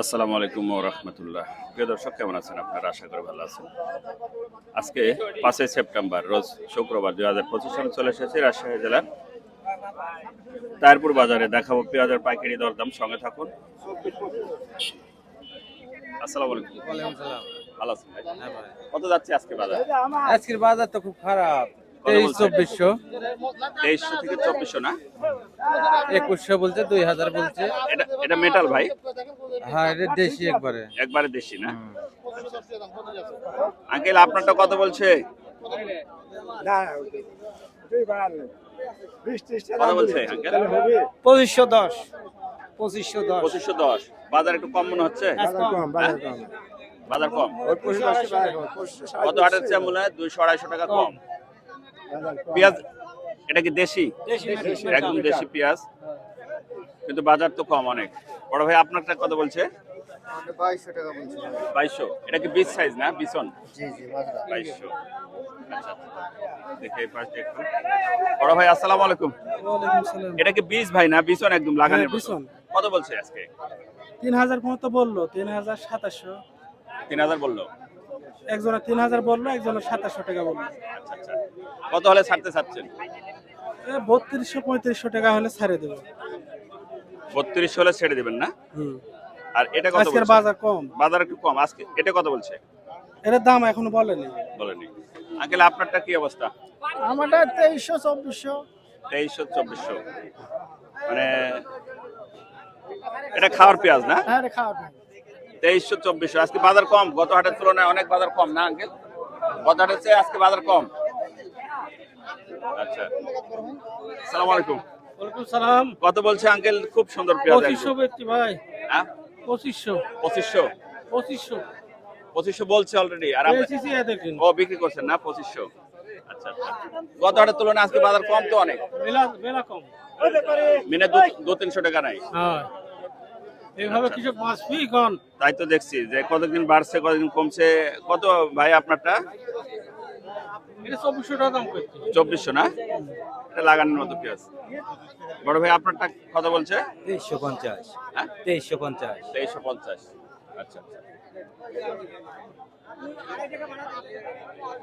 আসসালামু আলাইকুম রহমতুল্লাহ। প্রিয় দর্শক কেমন আছেন আপনারা? আশা করি ভালো আছেন। আজকে পাঁচই সেপ্টেম্বর রোজ শুক্রবার দুই হাজার পঁচিশ সালে চলে এসেছি রাজশাহী জেলার তারপুর বাজারে। দেখাবো পেঁয়াজের পাইকারি দরদাম। সঙ্গে থাকুন। আসসালামু আলাইকুম। ভালো আছেন ভাই? কত যাচ্ছে আজকে বাজার? আজকের বাজার তো খুব খারাপ। তেইশ চব্বিশশো। তেইশশো থেকে চব্বিশশো না? একুশশো বলছে দুই হাজার বলছে। এটা এটা মেটাল ভাই? হ্যাঁ এটা দেশি একবারে। একবারে দেশি না? আঙ্কেল আপনারটা কত বলছে? কত বলছে আঙ্কেল? পঁচিশশো দশ। পঁচিশশো দশ। পঁচিশশো দশ। বাজার একটু কম মনে হচ্ছে? বাজার কম কত হাটের চেয়ে মনে হয়? দুইশো আড়াইশো টাকা কম। পেঁয়াজ এটা কি দেশি? একদম দেশি পেঁয়াজ। কিন্তু বাজার তো কম অনেক। বড় ভাই আপনারটা কত বলছে? বাইশশো। এটা কি বিশ সাইজ না? বিশন আচ্ছা দেখে এই পাশে একটু। বড় ভাই আসসালামু আলাইকুম। এটা কি বীজ ভাই না? বিছন একদম লাগানোর বিছন। কত বলছে আজকে? তিন হাজার মতো বলল তিন হাজার সাতাশশো। তিন হাজার বলল। একজনের তিন হাজার বলল একজনের সাতাশশো টাকা বলল। আচ্ছা আচ্ছা। কত হলে ছাড়তে চাচ্ছেন? বত্রিশশো পঁয়ত্রিশশো টাকা হলে ছাড়ে দেবো। বত্রিশ হলে ছেড়ে দেবেন না? আর এটা কত আজকের বাজার কম। বাজার একটু কম। আজকে এটা কত বলছে? এটার দাম এখনও বলেনি। বলেনি। আঙ্কেল আপনারটা কি অবস্থা? আমারটা তেইশশো চব্বিশশো। তেইশশো চব্বিশশো। মানে এটা খাওয়ার পেঁয়াজ না? হ্যাঁ রে খাওয়া তেইশশো চব্বিশশো। আজকে বাজার কম গত হাটের তুলনায় অনেক বাজার কম না আঙ্কেল? গত হাটের চেয়ে আজকে বাজার কম। আচ্ছা। সালাম আলাইকুম। সালাম। কত বলছে আঙ্কেল? খুব সুন্দর পেঁয়াজ পঁচিশশো। ব্যক্তি ভাই। হ্যাঁ? পঁচিশশো। পঁচিশশো? পঁচিশশো। পঁচিশশো বলছে অলরেডি আর ও বিক্রি করছেন না? পঁচিশশো। আচ্ছা আচ্ছা। গত হাটের তুলনায় আজকে বাজার কম তো অনেক? বেলা কম। মিনে দু দু তিনশো টাকা নাই। হ্যাঁ। এইভাবে কৃষক বাঁচবি কন তাই তো দেখছি যে কতদিন বাড়ছে কতদিন কমছে কত ভাই আপনারটা? চব্বিশশো টাকা দাম চব্বিশশো না? এটা লাগানোর মতো পেঁয়াজ বড় ভাই আপনারটা কত বলছে? তেইশশো পঞ্চাশ। হ্যাঁ? তেইশশো পঞ্চাশ। তেইশশো পঞ্চাশ। আচ্ছা আচ্ছা।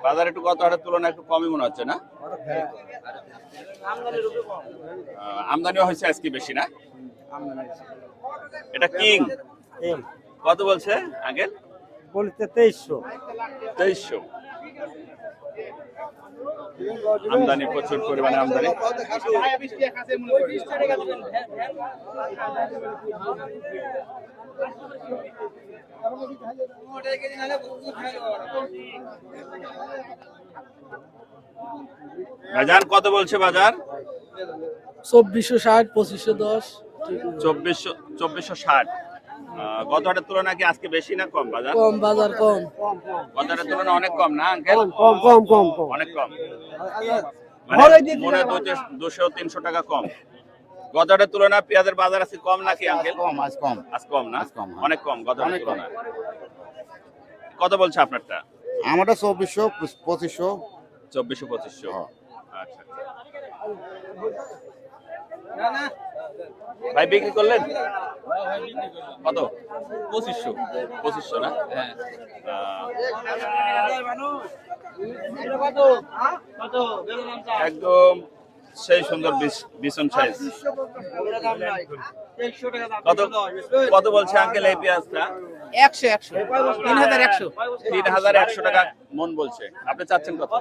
বাজার একটু কত হাটের তুলনায় একটু কমই মনে হচ্ছে না? আহ, আমদানিও হয়েছে আজকে বেশি না? এটা কিং? কত বলছে আগে বলতে তেইশশো। তেইশশো। আমদানি প্রচুর পরিমাণে আমদানি। বাজার কত বলছে বাজার? চব্বিশশো ষাট পঁচিশশো দশ। চব্বিশশো চব্বিশশো ষাট। গত হাটের তুলনায় কি আজকে বেশি না কম বাজার? কম বাজার কম। গত হাটের তুলনায় অনেক কম না আঙ্কেল? কম কম কম কম অনেক কম। মানে দুশো- তিনশো টাকা কম। গত হাটের তুলনায় পেঁয়াজের বাজার আছে কম নাকি আঙ্কেল? কম আজ কম। আজ কম না? কম, হ্যাঁ। অনেক কম গত হাটের তুলনায়। কত বলছে আপনারটা? আমারটা চব্বিশশো পঁচিশশো। চব্বিশশো পঁচিশশো। হ্যাঁ। আচ্ছা। ভাই বিক্রি করলেন? কত? পঁচিশশো। পঁচিশশো না? হ্যাঁ। একদম সেই সুন্দর বিছ- বিছন সাইজ কত কত বলছে আঙ্কেল এই পেঁয়াজটা? একশো একশো। তিন হাজার একশো। তিন হাজার একশো টাকা মন বলছে। আপনি চাচ্ছেন কত?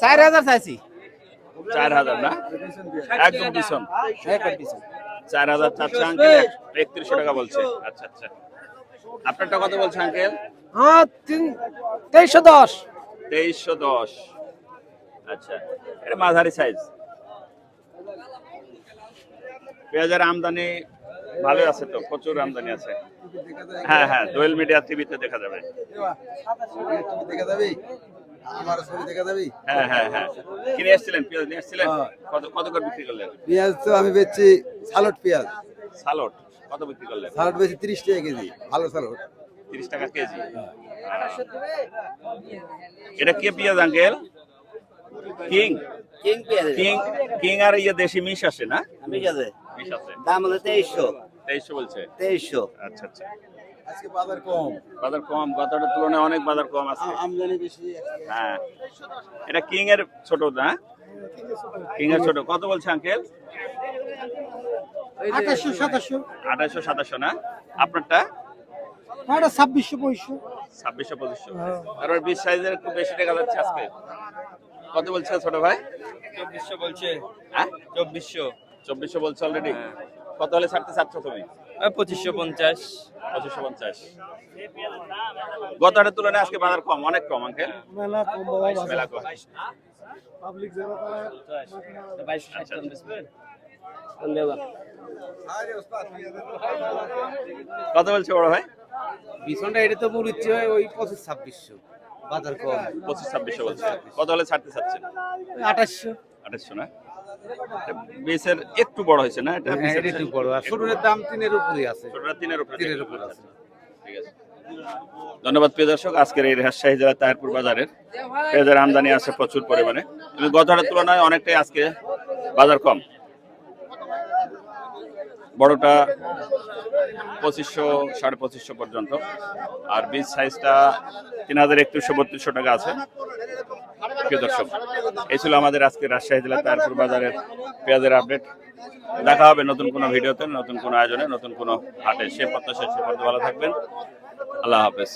চার হাজার চাইছি। চার হাজার না? একদম বিছন চার হাজার চারশো আঙ্কেল একত্রিশশো টাকা বলছে। আচ্ছা আচ্ছা। আপনারটা কত বলছে আঙ্কেল? হ্যাঁ তিন তেইশশো দশ। তেইশশো দশ। আচ্ছা এটা মাঝারি সাইজ পেঁয়াজের আমদানি ভালোই আছে তো প্রচুর আমদানি আছে। হ্যাঁ হ্যাঁ দোয়েল মিডিয়া টিভিতে দেখা যাবে। দেখা যাবি আমার ছবি দেখা যাবি? হ্যাঁ হ্যাঁ হ্যাঁ। কিনে এসেছিলেন? পেঁয়াজ নিয়ে এসেছিলেন? কত কত করে বিক্রি করলেন? পেঁয়াজ তো আমি বেচছি সালট পেঁয়াজ। সালোট। কত বিক্রি করলেন? সালট বেচি তিরিশ টাকা কেজি ভালো সালট। তিরিশ টাকা কেজি। এটা কে পেঁয়াজ আঙ্কেল? কিং? কিং পেঁয়াজ। কিং কিং আর ইয়ে দেশি মিশ আসে না? ঠিক আছে। মিশ আছে। দাম হলো তেইশশো। তেইশশো বলছে? তেইশশো। আচ্ছা আচ্ছা। আজকে বাজার কম। বাজার কম গতটার তুলনায় অনেক বাজার কম আছে আমদানি বেশি হ্যাঁ। এটা কিং এর ছোট না? কিং এর ছোট। কত বলছে আঙ্কেল আঠাশশো সাতাশশো। আঠাশশো সাতাশশো না? আপনারটা? এটা ছাব্বিশশো পঁচিশশো। ছাব্বিশশো পঁচিশশো। তারপর বিশ সাইজের একটু বেশি টাকা যাচ্ছে আজকে। কত বলছে ছোট ভাই? চব্বিশশো বলছে। হ্যাঁ? চব্বিশশো। চব্বিশশো বলছে অলরেডি কত হলে ছাড়তে চাচ্ছ তুমি? পঁচিশশো পঞ্চাশ। পঁচিশশো পঞ্চাশ। গত তুলনায় আজকে বাজার কম অনেক কম আঙ্কেল। মেলা কম মেলা কম। পাবলিক যারা তারা আচ্ছা, আচ্ছা। কত বলছে বড় ভাই? বিছনটা এটা তো মূল ইচ্ছে হয় ওই পঁচিশ ছাব্বিশশো। বাজার কম। পঁচিশ ছাব্বিশশো বলছে। কত হলে ছাড়তে চাচ্ছেন? আঠাশশো। আঠাশশো না? বেসের একটু বড় হয়েছে না? এটা হ্যাঁ একটু বড়। আর দাম তিনের আছে। তিনের উপরে তিনের উপরে আছে। ঠিক আছে। ধন্যবাদ প্রিয় দর্শক। আজকের এই রাজশাহী জেলার তাহিরপুর বাজারের পেঁয়াজের আমদানি আছে প্রচুর পরিমাণে। কিন্তু গত তুলনায় অনেকটাই আজকে বাজার কম। বড়টা পঁচিশশো সাড়ে পঁচিশশো পর্যন্ত। আর বীজ সাইজটা তিন হাজার একত্রিশশো বত্রিশশো টাকা আছে। প্রিয় দর্শক, এই ছিল আমাদের আজকে রাজশাহী জেলার তারপুর বাজারের পেঁয়াজের আপডেট। দেখা হবে নতুন কোনো ভিডিওতে, নতুন কোনো আয়োজনে, নতুন কোনো হাটে। সে প্রত্যাশা সে পর্যন্ত ভালো থাকবেন। আল্লাহ হাফেজ।